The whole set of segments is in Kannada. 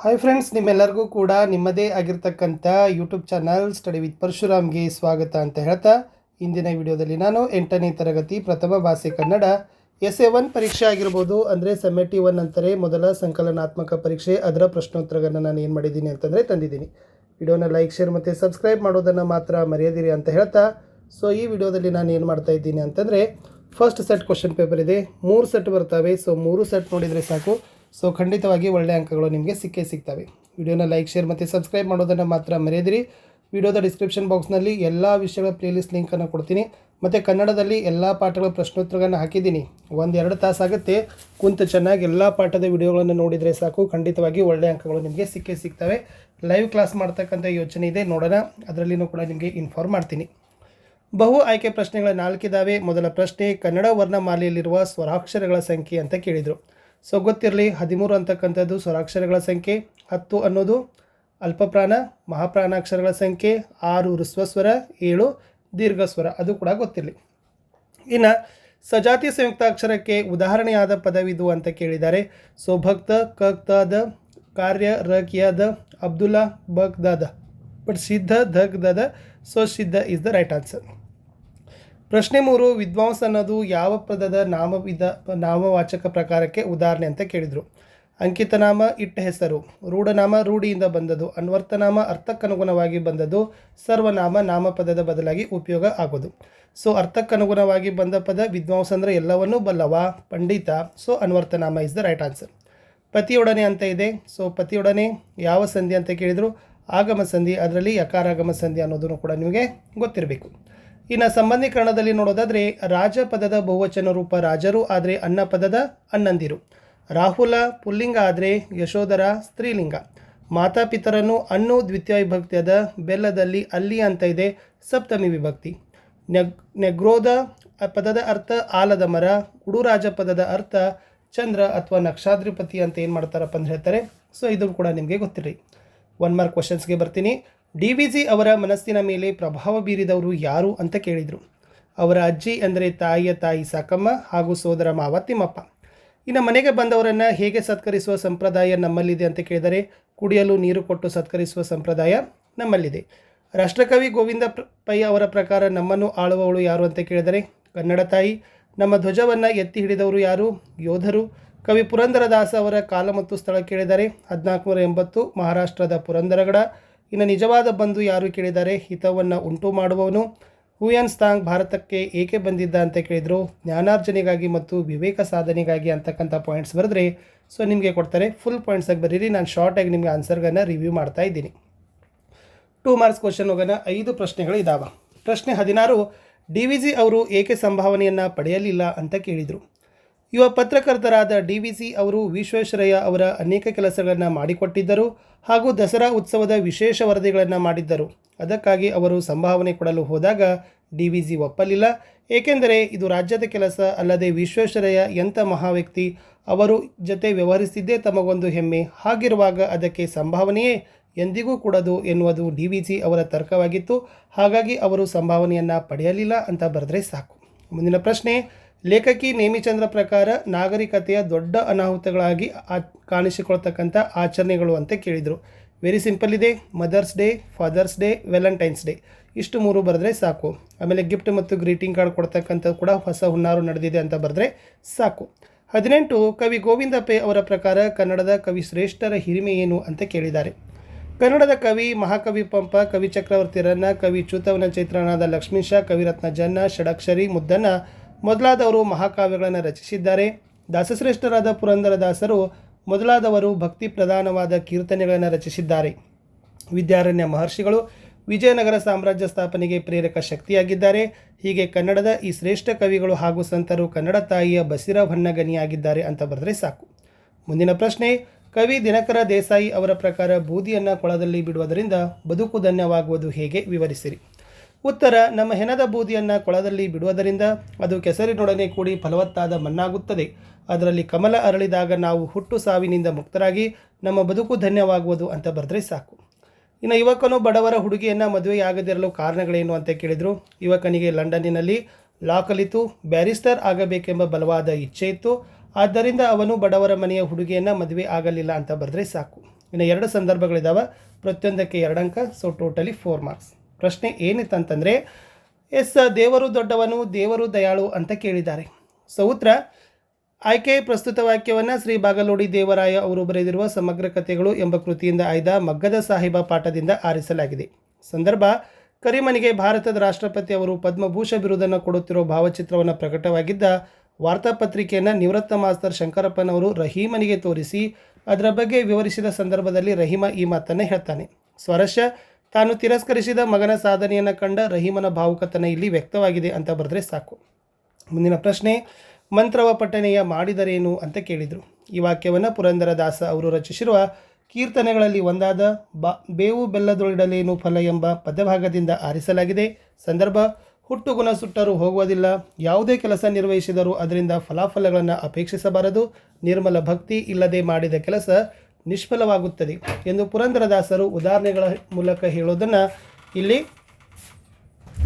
ಹಾಯ್ ಫ್ರೆಂಡ್ಸ್ ನಿಮ್ಮೆಲ್ಲರಿಗೂ ಕೂಡ ನಿಮ್ಮದೇ ಆಗಿರ್ತಕ್ಕಂಥ ಯೂಟ್ಯೂಬ್ ಚಾನಲ್ ಸ್ಟಡಿ ವಿತ್ ಪರಶುರಾಮ್ಗೆ ಸ್ವಾಗತ ಅಂತ ಹೇಳ್ತಾ, ಇಂದಿನ ವಿಡಿಯೋದಲ್ಲಿ ನಾನು ಎಂಟನೇ ತರಗತಿ ಪ್ರಥಮ ಭಾಷೆ ಕನ್ನಡ ಎಸ್ ಎ ಒನ್ ಪರೀಕ್ಷೆ ಆಗಿರ್ಬೋದು, ಅಂದರೆ ಸೆಮೆಟಿ ಒನ್ ಅಂತಾರೆ ಮೊದಲ ಸಂಕಲನಾತ್ಮಕ ಪರೀಕ್ಷೆ, ಅದರ ಪ್ರಶ್ನೋತ್ತರಗಳನ್ನು ನಾನು ಏನು ಮಾಡಿದ್ದೀನಿ ಅಂತಂದರೆ ತಂದಿದ್ದೀನಿ. ವಿಡಿಯೋನ ಲೈಕ್ ಶೇರ್ ಮತ್ತು ಸಬ್ಸ್ಕ್ರೈಬ್ ಮಾಡೋದನ್ನು ಮಾತ್ರ ಮರೆಯದಿರಿ ಅಂತ ಹೇಳ್ತಾ ಸೊ ಈ ವಿಡಿಯೋದಲ್ಲಿ ನಾನು ಏನು ಮಾಡ್ತಾ ಇದ್ದೀನಿ ಅಂತಂದರೆ ಫಸ್ಟ್ ಸೆಟ್ ಕ್ವಶನ್ ಪೇಪರ್ ಇದೆ, ಮೂರು ಸೆಟ್ ಬರ್ತವೆ ಸೊ ಮೂರು ಸೆಟ್ ನೋಡಿದರೆ ಸಾಕು. ಸೊ ಖಂಡಿತವಾಗಿ ಒಳ್ಳೆ ಅಂಕಗಳು ನಿಮಗೆ ಸಿಕ್ಕೇ ಸಿಗ್ತವೆ. ವಿಡಿಯೋನ ಲೈಕ್ ಶೇರ್ ಮತ್ತು ಸಬ್ಸ್ಕ್ರೈಬ್ ಮಾಡೋದನ್ನು ಮಾತ್ರ ಮರೆಯದಿರಿ. ವಿಡಿಯೋದ ಡಿಸ್ಕ್ರಿಪ್ಷನ್ ಬಾಕ್ಸ್ನಲ್ಲಿ ಎಲ್ಲ ವಿಷಯಗಳ ಪ್ಲೇಲಿಸ್ಟ್ ಲಿಂಕನ್ನು ಕೊಡ್ತೀನಿ. ಮತ್ತು ಕನ್ನಡದಲ್ಲಿ ಎಲ್ಲ ಪಾಠಗಳ ಪ್ರಶ್ನೋತ್ತರಗಳನ್ನು ಹಾಕಿದ್ದೀನಿ. ಒಂದು ಎರಡು ತಾಸು ಆಗುತ್ತೆ. ಕುಂತು ಚೆನ್ನಾಗಿ ಎಲ್ಲ ಪಾಠದ ವಿಡಿಯೋಗಳನ್ನು ನೋಡಿದರೆ ಸಾಕು. ಖಂಡಿತವಾಗಿ ಒಳ್ಳೆಯ ಅಂಕಗಳು ನಿಮಗೆ ಸಿಕ್ಕೇ ಸಿಗ್ತವೆ. ಲೈವ್ ಕ್ಲಾಸ್ ಮಾಡ್ತಕ್ಕಂಥ ಯೋಚನೆ ಇದೆ, ನೋಡೋಣ. ಅದರಲ್ಲಿನೂ ಕೂಡ ನಿಮಗೆ ಇನ್ಫಾರ್ಮ್ ಮಾಡ್ತೀನಿ. ಬಹು ಆಯ್ಕೆ ಪ್ರಶ್ನೆಗಳ ನಾಲ್ಕಿದಾವೆ. ಮೊದಲ ಪ್ರಶ್ನೆ, ಕನ್ನಡ ವರ್ಣಮಾಲೆಯಲ್ಲಿರುವ ಸ್ವರಾಕ್ಷರಗಳ ಸಂಖ್ಯೆ ಅಂತ ಕೇಳಿದರು. ಸೊ ಗೊತ್ತಿರಲಿ, ಹದಿಮೂರು ಅಂತಕ್ಕಂಥದ್ದು ಸ್ವರಾಕ್ಷರಗಳ ಸಂಖ್ಯೆ, ಹತ್ತು ಅನ್ನೋದು ಅಲ್ಪಪ್ರಾಣ, ಮಹಾಪ್ರಾಣಾಕ್ಷರಗಳ ಸಂಖ್ಯೆ, ಆರು ಋಸ್ವಸ್ವರ, ಏಳು ದೀರ್ಘಸ್ವರ, ಅದು ಕೂಡ ಗೊತ್ತಿರಲಿ. ಇನ್ನು ಸಜಾತಿ ಸಂಯುಕ್ತಾಕ್ಷರಕ್ಕೆ ಉದಾಹರಣೆಯಾದ ಪದವಿದು ಅಂತ ಕೇಳಿದ್ದಾರೆ. ಸೊ ಭಕ್ತ ಕಕ್ತಾದ ಕಾರ್ಯ ರಕ್ಯಾದ ಅಬ್ದುಲ್ಲಾ, ಬಗ್ದಾದ. ಬಟ್ ಸಿದ್ಧ, ಧಗ್ದದ ಸೊ ಸಿದ್ಧ ಇಸ್ ದ ರೈಟ್ ಆನ್ಸರ್ ಪ್ರಶ್ನೆ ಮೂರು, ವಿದ್ವಾಂಸ ಅನ್ನೋದು ಯಾವ ಪದದ ನಾಮವಿದ ನಾಮವಾಚಕ ಪ್ರಕಾರಕ್ಕೆ ಉದಾಹರಣೆ ಅಂತ ಕೇಳಿದರು. ಅಂಕಿತನಾಮ, ಇಟ್ಟ ಹೆಸರು. ರೂಢನಾಮ, ರೂಢಿಯಿಂದ ಬಂದದ್ದು. ಅನ್ವರ್ಥನಾಮ ಅರ್ಥಕ್ಕನುಗುಣವಾಗಿ ಬಂದದ್ದು. ಸರ್ವನಾಮ, ನಾಮಪದದ ಬದಲಾಗಿ ಉಪಯೋಗ ಆಗೋದು. ಸೊ, ಅರ್ಥಕ್ಕನುಗುಣವಾಗಿ ಬಂದ ಪದ ವಿದ್ವಾಂಸ ಅಂದರೆ ಎಲ್ಲವನ್ನೂ ಬಲ್ಲವ? ಪಂಡಿತ. ಸೊ ಅನ್ವರ್ಥನಾಮ ಇಸ್ ದ ರೈಟ್ ಆನ್ಸರ್ ಪತಿಯೊಡನೆ ಅಂತ ಇದೆ. ಸೊ, ಪತಿಯೊಡನೆ ಯಾವ ಸಂಧಿ ಅಂತ ಕೇಳಿದರು? ಆಗಮ ಸಂಧಿ. ಅದರಲ್ಲಿ ಯಕಾರಾಗಮ ಸಂಧಿ ಅನ್ನೋದನ್ನು ಕೂಡ ನಿಮಗೆ ಗೊತ್ತಿರಬೇಕು. ಇನ್ನು ಸಂಬಂಧೀಕರಣದಲ್ಲಿ ನೋಡೋದಾದರೆ ರಾಜ ಪದದ ಬಹುವಚನ ರೂಪ ರಾಜರು, ಆದರೆ ಅನ್ನ ಪದದ ಅನ್ನಂದಿರು ರಾಹುಲ, ಪುಲ್ಲಿಂಗ, ಆದರೆ ಯಶೋಧರ, ಸ್ತ್ರೀಲಿಂಗ. ಮಾತಾಪಿತರನ್ನು ಅನ್ನು ದ್ವಿತೀಯ ವಿಭಕ್ತಿಯಾದ ಬೆಲ್ಲದಲ್ಲಿ ಅಲ್ಲಿ ಅಂತ ಇದೆ ಸಪ್ತಮಿ ವಿಭಕ್ತಿ. ನೆಗ್, ನೆಗ್ರೋದ ಪದದ ಅರ್ಥ ಆಲದ ಮರ ಉಡುರಾಜ ಪದದ ಅರ್ಥ ಚಂದ್ರ ಅಥವಾ ನಕ್ಷಾದ್ರಿಪತಿ ಅಂತ ಏನು ಮಾಡ್ತಾರಪ್ಪ ಅಂತ ಹೇಳ್ತಾರೆ. ಸೊ ಇದು ಕೂಡ ನಿಮಗೆ ಗೊತ್ತಿರಲಿ. ಒನ್ ಮಾರ್ಕ್ ಕ್ವಶನ್ಸ್ಗೆ ಬರ್ತೀನಿ. ಡಿ ವಿ ಜಿ ಅವರ ಮನಸ್ಸಿನ ಮೇಲೆ ಪ್ರಭಾವ ಬೀರಿದವರು ಯಾರು ಅಂತ ಕೇಳಿದರು. ಅವರ ಅಜ್ಜಿ ಅಂದರೆ ತಾಯಿಯ ತಾಯಿ ಸಾಕಮ್ಮ ಹಾಗೂ ಸೋದರ ಮಾವ ತಿಮ್ಮಪ್ಪ. ಇನ್ನು ಮನೆಗೆ ಬಂದವರನ್ನು ಹೇಗೆ ಸತ್ಕರಿಸುವ ಸಂಪ್ರದಾಯ ನಮ್ಮಲ್ಲಿದೆ ಅಂತ ಕೇಳಿದರೆ, ಕುಡಿಯಲು ನೀರು ಕೊಟ್ಟು ಸತ್ಕರಿಸುವ ಸಂಪ್ರದಾಯ ನಮ್ಮಲ್ಲಿದೆ. ರಾಷ್ಟ್ರಕವಿ ಗೋವಿಂದ ಪೈ ಅವರ ಪ್ರಕಾರ ನಮ್ಮನ್ನು ಆಳುವವಳು ಯಾರು ಅಂತ ಕೇಳಿದರೆ, ಕನ್ನಡ ತಾಯಿ, ನಮ್ಮ ಧ್ವಜವನ್ನು ಎತ್ತಿ ಹಿಡಿದವರು ಯಾರು, ಯೋಧರು? ಕವಿ ಪುರಂದರದಾಸ ಅವರ ಕಾಲ ಮತ್ತು ಸ್ಥಳ ಕೇಳಿದರೆ, ಹದಿನಾಲ್ಕುನೂರ ಎಂಬತ್ತು ಮಹಾರಾಷ್ಟ್ರದ ಪುರಂದರಗಡ ಇನ್ನು ನಿಜವಾದ ಬಂಧು ಯಾರು ಕೇಳಿದ್ದಾರೆ ಹಿತವನ್ನು ಉಂಟು ಮಾಡುವವನು. ಹುಯನ್ ಸ್ತಾಂಗ್ ಭಾರತಕ್ಕೆ ಏಕೆ ಬಂದಿದ್ದ ಅಂತ ಕೇಳಿದರು. ಜ್ಞಾನಾರ್ಜನೆಗಾಗಿ ಮತ್ತು ವಿವೇಕ ಸಾಧನೆಗಾಗಿ ಅಂತಕ್ಕಂಥ ಪಾಯಿಂಟ್ಸ್ ಬರೆದ್ರೆ ಸೊ ನಿಮಗೆ ಕೊಡ್ತಾರೆ. ಫುಲ್ ಪಾಯಿಂಟ್ಸಾಗಿ ಬರೀರಿ. ನಾನು ಶಾರ್ಟಾಗಿ ನಿಮಗೆ ಆನ್ಸರ್ಗಳನ್ನು ರಿವ್ಯೂ ಮಾಡ್ತಾ ಇದ್ದೀನಿ. ಟೂ ಮಾರ್ಕ್ಸ್ ಕ್ವಶನ್ ಹೋಗೋಣ. ಐದು ಪ್ರಶ್ನೆಗಳು ಇದಾವ. ಪ್ರಶ್ನೆ ಹದಿನಾರು, ಡಿ ವಿ ಜಿ ಅವರು ಏಕೆ ಸಂಭಾವನೆಯನ್ನು ಪಡೆಯಲಿಲ್ಲ ಅಂತ ಕೇಳಿದರು. ಯುವ ಪತ್ರಕರ್ತರಾದ ಡಿ ವಿ ಸಿ ಅವರು ವಿಶ್ವೇಶ್ವರಯ್ಯ ಅವರ ಅನೇಕ ಕೆಲಸಗಳನ್ನು ಮಾಡಿಕೊಟ್ಟಿದ್ದರು ಹಾಗೂ ದಸರಾ ಉತ್ಸವದ ವಿಶೇಷ ವರದಿಗಳನ್ನು ಮಾಡಿದ್ದರು. ಅದಕ್ಕಾಗಿ ಅವರು ಸಂಭಾವನೆ ಕೊಡಲು ಹೋದಾಗ ಡಿ ವಿ ಜಿ ಒಪ್ಪಲಿಲ್ಲ. ಏಕೆಂದರೆ ಇದು ರಾಜ್ಯದ ಕೆಲಸ ಅಲ್ಲದೆ ವಿಶ್ವೇಶ್ವರಯ್ಯ ಎಂಥ ಮಹಾವ್ಯಕ್ತಿ ಅವರು ಜೊತೆ ವ್ಯವಹರಿಸಿದ್ದೇ ತಮಗೊಂದು ಹೆಮ್ಮೆ. ಹಾಗಿರುವಾಗ ಅದಕ್ಕೆ ಸಂಭಾವನೆಯೇ ಎಂದಿಗೂ ಕೊಡದು ಎನ್ನುವುದು ಡಿ ವಿ ಜಿ ಅವರ ತರ್ಕವಾಗಿತ್ತು. ಹಾಗಾಗಿ ಅವರು ಸಂಭಾವನೆಯನ್ನು ಪಡೆಯಲಿಲ್ಲ ಅಂತ ಬರೆದ್ರೆ ಸಾಕು. ಮುಂದಿನ ಪ್ರಶ್ನೆ ಲೇಖಕಿ ನೇಮಿಚಂದ್ರ ಪ್ರಕಾರ ನಾಗರಿಕತೆಯ ದೊಡ್ಡ ಅನಾಹುತಗಳಾಗಿ ಆ ಕಾಣಿಸಿಕೊಳ್ತಕ್ಕಂಥ ಆಚರಣೆಗಳು ಅಂತ ಕೇಳಿದರು. ವೆರಿ ಸಿಂಪಲ್ ಇದೆ. Mother's day father's day Valentine's day ಇಷ್ಟು ಮೂರು ಬರೆದ್ರೆ ಸಾಕು. ಆಮೇಲೆ ಗಿಫ್ಟ್ ಮತ್ತು ಗ್ರೀಟಿಂಗ್ ಕಾರ್ಡ್ ಕೊಡ್ತಕ್ಕಂಥದ್ದು ಕೂಡ ಹೊಸ ಹುನ್ನಾರು ನಡೆದಿದೆ ಅಂತ ಬರೆದ್ರೆ ಸಾಕು. ಹದಿನೆಂಟು, ಕವಿ ಗೋವಿಂದ ಪೇ ಅವರ ಪ್ರಕಾರ ಕನ್ನಡದ ಕವಿ ಶ್ರೇಷ್ಠರ ಹಿರಿಮೆ ಏನು ಅಂತ ಕೇಳಿದ್ದಾರೆ. ಕನ್ನಡದ ಕವಿ ಮಹಾಕವಿ ಪಂಪ, ಕವಿ ಚಕ್ರವರ್ತಿ ರನ್ನ, ಕವಿ ಚೂತವನ ಚೈತ್ರನಾದ ಲಕ್ಷ್ಮೀಶ ಕವಿರತ್ನ ಜನ್ನ ಷಡಕ್ಷರಿ ಮುದ್ದನ್ನ ಮೊದಲಾದವರು ಮಹಾಕಾವ್ಯಗಳನ್ನು ರಚಿಸಿದ್ದಾರೆ. ದಾಸಶ್ರೇಷ್ಠರಾದ ಪುರಂದರದಾಸರು ಮೊದಲಾದವರು ಭಕ್ತಿ ಪ್ರಧಾನವಾದ ಕೀರ್ತನೆಗಳನ್ನು ರಚಿಸಿದ್ದಾರೆ. ವಿದ್ಯಾರಣ್ಯ ಮಹರ್ಷಿಗಳು ವಿಜಯನಗರ ಸಾಮ್ರಾಜ್ಯ ಸ್ಥಾಪನೆಗೆ ಪ್ರೇರಕ ಶಕ್ತಿಯಾಗಿದ್ದಾರೆ. ಹೀಗೆ ಕನ್ನಡದ ಈ ಶ್ರೇಷ್ಠ ಕವಿಗಳು ಹಾಗೂ ಸಂತರು ಕನ್ನಡ ತಾಯಿಯ ಬಸಿರ ಹೊನ್ನಗನಿಯಾಗಿದ್ದಾರೆ ಅಂತ ಬರೆದ್ರೆ ಸಾಕು. ಮುಂದಿನ ಪ್ರಶ್ನೆ, ಕವಿ ದಿನಕರ ದೇಸಾಯಿ ಅವರ ಪ್ರಕಾರ ಬೂದಿಯನ್ನು ಕೊಳದಲ್ಲಿ ಬಿಡುವುದರಿಂದ ಬದುಕು ಧನ್ಯವಾಗುವುದು ಹೇಗೆ? ವಿವರಿಸಿರಿ. ಉತ್ತರ, ನಮ್ಮ ಹೆಣದ ಬೂದಿಯನ್ನು ಕೊಳದಲ್ಲಿ ಬಿಡುವುದರಿಂದ ಅದು ಕೆಸರಿನೊಡನೆ ಕೂಡಿ ಫಲವತ್ತಾದ ಮಣ್ಣಾಗುತ್ತದೆ. ಅದರಲ್ಲಿ ಕಮಲ ಅರಳಿದಾಗ ನಾವು ಹುಟ್ಟು ಸಾವಿನಿಂದ ಮುಕ್ತರಾಗಿ ನಮ್ಮ ಬದುಕು ಧನ್ಯವಾಗುವುದು ಅಂತ ಬರೆದ್ರೆ ಸಾಕು. ಇನ್ನು ಯುವಕನು ಬಡವರ ಹುಡುಗಿಯನ್ನು ಮದುವೆಯಾಗದಿರಲು ಕಾರಣಗಳೇನು ಅಂತ ಕೇಳಿದರು. ಯುವಕನಿಗೆ ಲಂಡನ್ನಿನಲ್ಲಿ ಲಾ ಕಲಿತು, ಬ್ಯಾರಿಸ್ಟರ್ ಆಗಬೇಕೆಂಬ ಬಲವಾದ ಇಚ್ಛೆ ಇತ್ತು. ಆದ್ದರಿಂದ ಅವನು ಬಡವರ ಮನೆಯ ಹುಡುಗಿಯನ್ನು ಮದುವೆ ಆಗಲಿಲ್ಲ ಅಂತ ಬರೆದ್ರೆ ಸಾಕು. ಇನ್ನು ಎರಡು ಸಂದರ್ಭಗಳಿದ್ದಾವೆ ಪ್ರತಿಯೊಂದಕ್ಕೆ ಎರಡು ಅಂಕ ಸೊ ಟೋಟಲಿ ಫೋರ್ ಮಾರ್ಕ್ಸ್ ಪ್ರಶ್ನೆ ಏನಿತ್ತಂತಂದರೆ, ಎಸ್ ದೇವರು ದೊಡ್ಡವನು, ದೇವರು ದಯಾಳು ಅಂತ ಕೇಳಿದ್ದಾರೆ. ಸೌತ್ರ, ಆಯ್ಕೆ ಪ್ರಸ್ತುತ ವಾಕ್ಯವನ್ನು ಶ್ರೀ ಬಾಗಲೋಡಿ ದೇವರಾಯ ಅವರು ಬರೆದಿರುವ ಸಮಗ್ರ ಕಥೆಗಳು ಎಂಬ ಕೃತಿಯಿಂದ ಆಯ್ದ ಮಗ್ಗದ ಸಾಹಿಬ ಪಾಠದಿಂದ ಆರಿಸಲಾಗಿದೆ. ಸಂದರ್ಭ, ಕರಿಮನಿಗೆ ಭಾರತದ ರಾಷ್ಟ್ರಪತಿ ಅವರು ಪದ್ಮಭೂಷ ಬಿರುದನ್ನು ಕೊಡುತ್ತಿರುವ ಭಾವಚಿತ್ರವನ್ನು ಪ್ರಕಟವಾಗಿದ್ದ ವಾರ್ತಾಪತ್ರಿಕೆಯನ್ನು ನಿವೃತ್ತ ಮಾಸ್ತರ್ ಶಂಕರಪ್ಪನವರು ರಹೀಮನಿಗೆ ತೋರಿಸಿ, ಅದರ ಬಗ್ಗೆ ವಿವರಿಸಿದ ಸಂದರ್ಭದಲ್ಲಿ ರಹೀಮ ಈ ಮಾತನ್ನು ಹೇಳ್ತಾನೆ. ಸ್ವರಸ್ಯ ತಾನು ತಿರಸ್ಕರಿಸಿದ ಮಗನ ಸಾಧನೆಯನ್ನು ಕಂಡ ರಹೀಮನ ಭಾವುಕತನ ಇಲ್ಲಿ ವ್ಯಕ್ತವಾಗಿದೆ ಅಂತ ಬರೆದ್ರೆ ಸಾಕು. ಮುಂದಿನ ಪ್ರಶ್ನೆ, ಮಂತ್ರವ ಪಠನೆಯ ಮಾಡಿದರೇನು ಅಂತ ಕೇಳಿದರು. ಈ ವಾಕ್ಯವನ್ನು ಪುರಂದರದಾಸ ಅವರು ರಚಿಸಿರುವ ಕೀರ್ತನೆಗಳಲ್ಲಿ ಒಂದಾದ ಬಾ, ಬೇವು ಬೆಲ್ಲದೊಳಿಡಲೇನು ಫಲ ಎಂಬ ಪದಭಾಗದಿಂದ ಆರಿಸಲಾಗಿದೆ. ಸಂದರ್ಭ ಹುಟ್ಟು ಗುಣ ಸುಟ್ಟರೂ ಹೋಗುವುದಿಲ್ಲ. ಯಾವುದೇ ಕೆಲಸ ನಿರ್ವಹಿಸಿದರೂ ಅದರಿಂದ ಫಲಾಫಲಗಳನ್ನು ಅಪೇಕ್ಷಿಸಬಾರದು. ನಿರ್ಮಲ ಭಕ್ತಿ ಇಲ್ಲದೆ ಮಾಡಿದ ಕೆಲಸ ನಿಷ್ಫಲವಾಗುತ್ತದೆ ಎಂದು ಪುರಂದರದಾಸರು ಉದಾಹರಣೆಗಳ ಮೂಲಕ ಹೇಳೋದನ್ನು ಇಲ್ಲಿ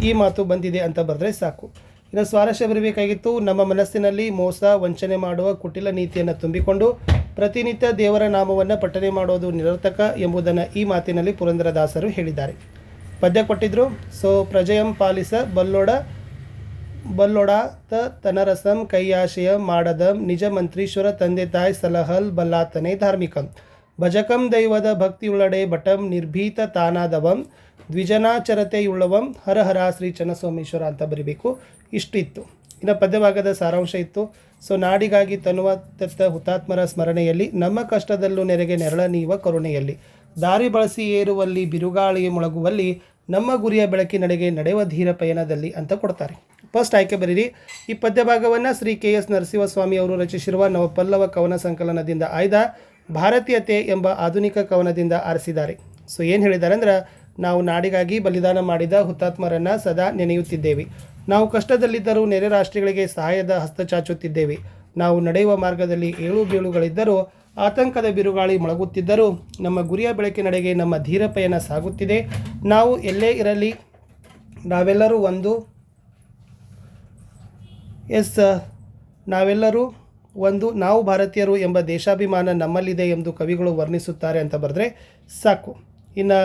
ಈ ಮಾತು ಬಂದಿದೆ ಅಂತ ಬರೆದ್ರೆ ಸಾಕು. ಇನ್ನು ಸ್ವಾರಸ್ಯ ಬರಬೇಕಾಗಿತ್ತು, ನಮ್ಮ ಮನಸ್ಸಿನಲ್ಲಿ ಮೋಸ, ವಂಚನೆ ಮಾಡುವ ಕುಟಿಲ ನೀತಿಯನ್ನು ತುಂಬಿಕೊಂಡು ಪ್ರತಿನಿತ್ಯ ದೇವರ ನಾಮವನ್ನು ಪಠನೆ ಮಾಡೋದು ನಿರರ್ಥಕ ಎಂಬುದನ್ನು ಈ ಮಾತಿನಲ್ಲಿ ಪುರಂದರದಾಸರು ಹೇಳಿದ್ದಾರೆ. ಪದ್ಯ ಕೊಟ್ಟಿದ್ರು, ಸೊ ಪ್ರಜಯಂ ಪಾಲಿಸ ಬಲ್ಲೊಡ ತ ತನರಸಂ ಕೈಯಾಶಯ ಮಾಡದಂ ನಿಜ ಮಂತ್ರೀಶ್ವರ ತಂದೆ ತಾಯಿ ಸಲಹಲ್ ಬಲ್ಲಾತನೇ ಧಾರ್ಮಿಕಂ. ಭಜಕಂ ದೈವದ ಭಕ್ತಿಯುಳ್ಳಡೆ, ಭಟಂ ನಿರ್ಭೀತ ತಾನಾದವಂ, ದ್ವಿಜನಾಚರತೆಯುಳ್ಳವಂ, ಹರ ಹರ ಶ್ರೀ ಚನ್ನಸೋಮೇಶ್ವರ ಅಂತ ಬರೀಬೇಕು. ಇಷ್ಟು ಇತ್ತು ಇನ್ನು ಪದ್ಯಭಾಗದ ಸಾರಾಂಶ ಇತ್ತು. ಸೊ, ನಾಡಿಗಾಗಿ ತನುವ ತೆತ್ತ ಹುತಾತ್ಮರ ಸ್ಮರಣೆಯಲ್ಲಿ, ನಮ್ಮ ಕಷ್ಟದಲ್ಲೂ ನೆರೆಗೆ ನೆರಳ ನೀವ ಕರುಣೆಯಲ್ಲಿ. ದಾರಿ ಬಳಸಿ ಏರುವಲ್ಲಿ ಬಿರುಗಾಳಿ ಮೊಳಗುವಲ್ಲಿ, ನಮ್ಮ ಗುರಿಯ ಬೆಳಕಿನಡೆಗೆ ನಡೆಯುವ ಧೀರ ಪಯಣದಲ್ಲಿ ಅಂತ ಕೊಡ್ತಾರೆ. ಫಸ್ಟ್ ಆಯ್ಕೆ ಬರೀರಿ. ಈ ಪದ್ಯಭಾಗವನ್ನು ಶ್ರೀ ಕೆ ಎಸ್ ನರಸಿಂಹಸ್ವಾಮಿ ಅವರು ರಚಿಸಿರುವ ನವಪಲ್ಲವ ಕವನ ಸಂಕಲನದಿಂದ ಆಯ್ದ ಭಾರತೀಯತೆ ಎಂಬ ಆಧುನಿಕ ಕವನದಿಂದ ಆರಿಸಿದ್ದಾರೆ. ಸೊ ಏನು ಹೇಳಿದ್ದಾರೆ ಅಂದ್ರೆ, ನಾವು ನಾಡಿಗಾಗಿ ಬಲಿದಾನ ಮಾಡಿದ ಹುತಾತ್ಮರನ್ನು ಸದಾ ನೆನೆಯುತ್ತಿದ್ದೇವೆ. ನಾವು ಕಷ್ಟದಲ್ಲಿದ್ದರೂ ನೆರೆ ರಾಷ್ಟ್ರಗಳಿಗೆ ಸಹಾಯದ ಹಸ್ತ ಚಾಚುತ್ತಿದ್ದೇವೆ. ನಾವು ನಡೆಯುವ ಮಾರ್ಗದಲ್ಲಿ ಏಳು ಬೀಳುಗಳಿದ್ದರೂ, ಆತಂಕದ ಬಿರುಗಾಳಿ ಮೊಳಗುತ್ತಿದ್ದರೂ, ನಮ್ಮ ಗುರಿಯ ಬೆಳಕಿನಡೆಗೆ ನಮ್ಮ ಧೀರ ಪಯಣ ಸಾಗುತ್ತಿದೆ. ನಾವು ಎಲ್ಲೇ ಇರಲಿ, ನಾವೆಲ್ಲರೂ ಒಂದು ಎಸ್, ನಾವೆಲ್ಲರೂ ಒಂದು ನಾವು ಭಾರತೀಯರು ಎಂಬ ದೇಶಾಭಿಮಾನ ನಮ್ಮಲ್ಲಿದೆ ಎಂದು ಕವಿಗಳು ವರ್ಣಿಸುತ್ತಾರೆ ಅಂತ ಬರೆದ್ರೆ ಸಾಕು. ಇನ್ನು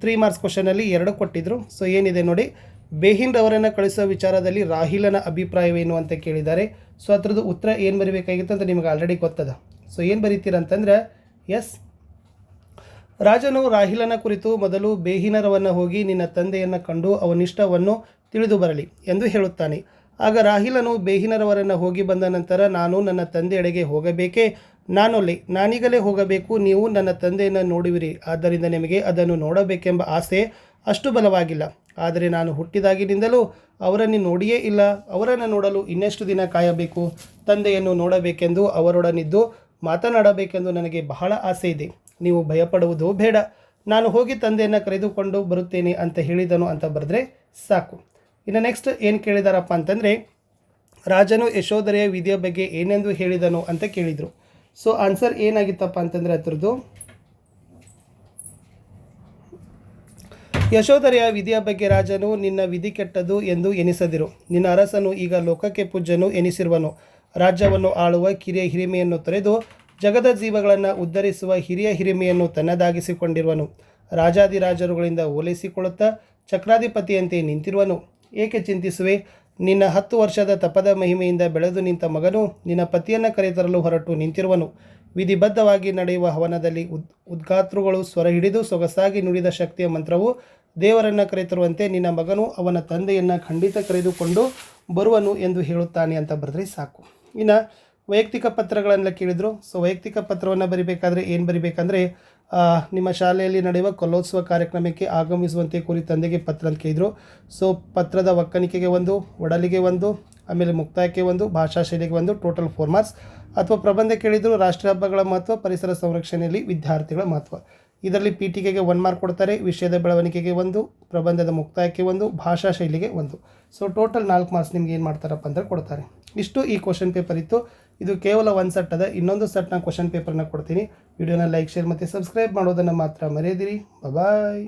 ತ್ರೀ ಮಾರ್ಕ್ಸ್ ಕ್ವಶನಲ್ಲಿ ಎರಡು ಕೊಟ್ಟಿದ್ದರು ಸೊ ಏನಿದೆ ನೋಡಿ? ಬೇಹಿಂದ್ ಅವರನ್ನು ಕಳಿಸುವ ವಿಚಾರದಲ್ಲಿ ರಾಹಿಲನ ಅಭಿಪ್ರಾಯವೇನು ಅಂತ ಕೇಳಿದ್ದಾರೆ. ಸೊ ಅದ್ರದ್ದು ಉತ್ತರ ಏನು ಬರೀಬೇಕಾಗಿತ್ತು ಅಂತ ನಿಮಗೆ ಆಲ್ರೆಡಿ ಗೊತ್ತದ. ಸೊ ಏನು ಬರೀತೀರಂತಂದ್ರೆ ಎಸ್ ರಾಜನು ರಾಹಿಲನ ಕುರಿತು ಮೊದಲು ಬೇಹಿನರವನ್ನು ಹೋಗಿ ನಿನ್ನ ತಂದೆಯನ್ನು ಕಂಡು ಅವನಿಷ್ಟವನ್ನು ತಿಳಿದು ಬರಲಿ ಎಂದು ಹೇಳುತ್ತಾನೆ. ಆಗ ರಾಹಿಲನು ಬೇಹಿನರವರನ್ನು ಹೋಗಿ ಬಂದ ನಂತರ, ನಾನು ನನ್ನ ತಂದೆಯೆಡೆಗೆ ಹೋಗಬೇಕೇ? ನಾನೊಲ್ಲಿ, ನಾನೀಗಲೇ ಹೋಗಬೇಕು. ನೀವು ನನ್ನ ತಂದೆಯನ್ನು ನೋಡುವಿರಿ. ಆದ್ದರಿಂದ ನಿಮಗೆ ಅದನ್ನು ನೋಡಬೇಕೆಂಬ ಆಸೆ ಅಷ್ಟು ಬಲವಾಗಿಲ್ಲ. ಆದರೆ ನಾನು ಹುಟ್ಟಿದಾಗಿನಿಂದಲೂ ಅವರನ್ನು ನೋಡಿಯೇ ಇಲ್ಲ. ಅವರನ್ನು ನೋಡಲು ಇನ್ನೆಷ್ಟು ದಿನ ಕಾಯಬೇಕು? ತಂದೆಯನ್ನು ನೋಡಬೇಕೆಂದು ಅವರೊಡನಿದ್ದು ಮಾತನಾಡಬೇಕೆಂದು ನನಗೆ ಬಹಳ ಆಸೆ ಇದೆ. ನೀವು ಭಯಪಡುವುದು ಬೇಡ. ನಾನು ಹೋಗಿ ತಂದೆಯನ್ನು ಕರೆದುಕೊಂಡು ಬರುತ್ತೇನೆ ಅಂತ ಹೇಳಿದನು ಅಂತ ಬರೆದ್ರೆ ಸಾಕು. ಇನ್ನು ನೆಕ್ಸ್ಟ್ ಏನು ಕೇಳಿದಾರಪ್ಪ ಅಂತಂದರೆ, ರಾಜನು ಯಶೋಧರೆಯ ವಿಧಿಯ ಬಗ್ಗೆ ಏನೆಂದು ಹೇಳಿದನು ಅಂತ ಕೇಳಿದರು. ಸೊ ಆನ್ಸರ್ ಏನಾಗಿತ್ತಪ್ಪ ಅಂತಂದರೆ ಅದರದ್ದು, ಯಶೋಧರೆಯ ವಿಧಿಯ ಬಗ್ಗೆ ರಾಜನು ನಿನ್ನ ವಿಧಿ ಕೆಟ್ಟದು ಎಂದು ಎನಿಸದಿರು. ನಿನ್ನ ಅರಸನು ಈಗ ಲೋಕಕ್ಕೆ ಪೂಜ್ಯನು ಎನಿಸಿರುವನು. ರಾಜ್ಯವನ್ನು ಆಳುವ ಕಿರಿಯ ಹಿರಿಮೆಯನ್ನು ತೊರೆದು, ಜಗದ ಜೀವಗಳನ್ನು ಉದ್ಧರಿಸುವ ಹಿರಿಯ ಹಿರಿಮೆಯನ್ನು ತನ್ನದಾಗಿಸಿಕೊಂಡಿರುವನು. ರಾಜಾದಿರಾಜರುಗಳಿಂದ ಓಲೈಸಿಕೊಳ್ಳುತ್ತಾ ಚಕ್ರಾಧಿಪತಿಯಂತೆ ನಿಂತಿರುವನು. ಏಕೆ ಚಿಂತಿಸುವೆ? ನಿನ್ನ ಹತ್ತು ವರ್ಷದ ತಪದ ಮಹಿಮೆಯಿಂದ ಬೆಳೆದು ನಿಂತ ಮಗನು ನಿನ್ನ ಪತಿಯನ್ನು ಕರೆತರಲು ಹೊರಟು ನಿಂತಿರುವನು. ವಿಧಿಬದ್ಧವಾಗಿ ನಡೆಯುವ ಹವನದಲ್ಲಿ ಉದ್ ಉದ್ಗಾತೃಗಳು ಸ್ವರ ಹಿಡಿದು ಸೊಗಸಾಗಿ ನುಡಿದ ಶಕ್ತಿಯ ಮಂತ್ರವು ದೇವರನ್ನು ಕರೆತರುವಂತೆ ನಿನ್ನ ಮಗನು ಅವನ ತಂದೆಯನ್ನು ಖಂಡಿತ ಕರೆದುಕೊಂಡು ಬರುವನು ಎಂದು ಹೇಳುತ್ತಾನೆ ಅಂತ ಬರೆದ್ರೆ ಸಾಕು. ಇನ್ನು ವೈಯಕ್ತಿಕ ಪತ್ರಗಳನ್ನೆಲ್ಲ ಕೇಳಿದರು. ಸೊ ವೈಯಕ್ತಿಕ ಪತ್ರವನ್ನು ಬರಿಬೇಕಾದ್ರೆ ಏನು ಬರಿಬೇಕಂದ್ರೆ ನಿಮ್ಮ ಶಾಲೆಯಲ್ಲಿ ನಡೆಯುವ ಕಲೋತ್ಸವ ಕಾರ್ಯಕ್ರಮಕ್ಕೆ ಆಗಮಿಸುವಂತೆ ಕೋರಿ ತಂದೆಗೆ ಪತ್ರ ಅಂತ ಕೇಳಿದರು. ಸೊ ಪತ್ರದ ಒಕ್ಕಣಿಕೆಗೆ ಒಂದು, ಒಡಲಿಗೆ ಒಂದು, ಆಮೇಲೆ ಮುಕ್ತಾಯಕ್ಕೆ ಒಂದು, ಭಾಷಾ ಶೈಲಿಗೆ ಒಂದು ಟೋಟಲ್ ಫೋರ್ ಮಾರ್ಕ್ಸ್ ಅಥವಾ ಪ್ರಬಂಧ ಕೇಳಿದರು ರಾಷ್ಟ್ರ ಹಬ್ಬಗಳ ಮಹತ್ವ, ಪರಿಸರ ಸಂರಕ್ಷಣೆಯಲ್ಲಿ ವಿದ್ಯಾರ್ಥಿಗಳ ಮಹತ್ವ. ಇದರಲ್ಲಿ ಪಿ ಟಿಕೆಗೆ ಒನ್ ಮಾರ್ಕ್ ಕೊಡ್ತಾರೆ, ವಿಷಯದ ಬೆಳವಣಿಗೆಗೆ ಒಂದು, ಪ್ರಬಂಧದ ಮುಕ್ತಾಯಕ್ಕೆ ಒಂದು, ಭಾಷಾ ಶೈಲಿಗೆ ಒಂದು. ಸೊ ಟೋಟಲ್ ನಾಲ್ಕು ಮಾರ್ಕ್ಸ್ ನಿಮ್ಗೆ ಏನು ಮಾಡ್ತಾರಪ್ಪ ಅಂದರೆ ಕೊಡ್ತಾರೆ. ಇಷ್ಟು ಈ ಕ್ವಶನ್ ಪೇಪರ್ ಇತ್ತು. ಇದು ಕೇವಲ ಒಂದು ಸೆಟ್ ಅದ. ಇನ್ನೊಂದು ಸೆಟ್ನ ಕ್ವಶನ್ ಪೇಪರ್ನ ಕೊಡ್ತೀನಿ. ವಿಡಿಯೋನ ಲೈಕ್ ಶೇರ್ ಮತ್ತು ಸಬ್ಸ್ಕ್ರೈಬ್ ಮಾಡೋದನ್ನು ಮಾತ್ರ ಮರೆಯದಿರಿ. ಬಾಯ್